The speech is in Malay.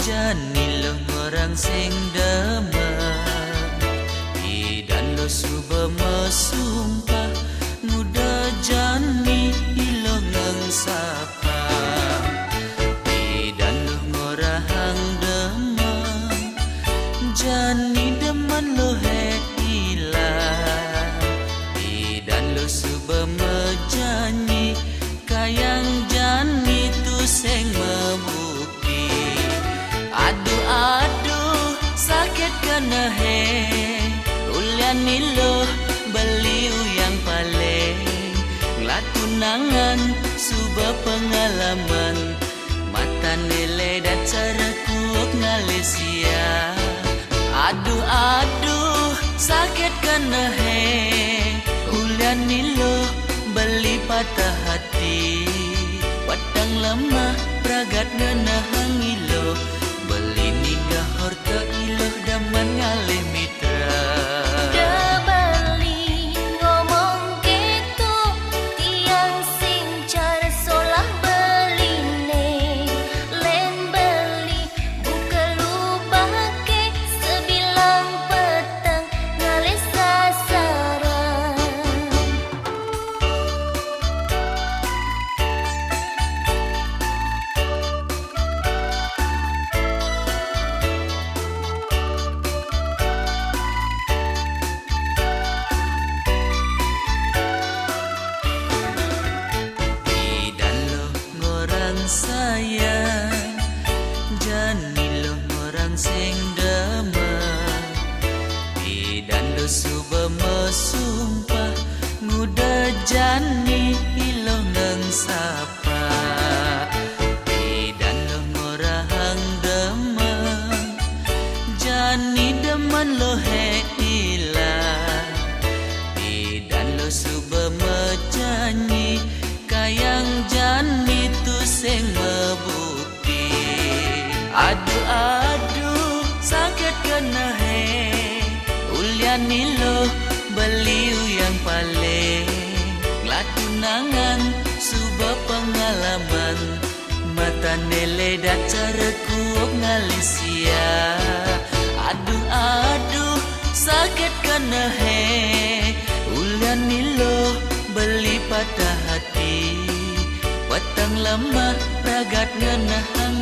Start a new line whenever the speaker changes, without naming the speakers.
Janilah orang sing demam. Idan lo suba mesumpah Muda jani ilang lang sapa. Idan lo ngorahang demam Jani deman lo hek ilang Idan lo suba mejani Kayang jani tu seng ulian nilo beliu yang paling latunangan suba pengalaman. Mata nilai dan cara kuok ngalesia aduh aduh sakit kena he ulian nilo beli patah hati. Padang lemah pragat nana hangilo Beli ninggah horta iloh daman ngalih sing damai Idan lo suba mesumpah Nguda jani ilo ngang sapa. Idan lo ngorang demam Jani deman lo he ilah dan lo suba menjanji Kayang jani tu seng membukti Aduh aduh sakit kena he Ulian nilo beliu yang paling. Latunangan suba pengalaman. Mata nele dan cara kuok ngalisia Aduh aduh sakit kena he Ulian nilo beli patah hati. Watang lama ragat ngana hangilo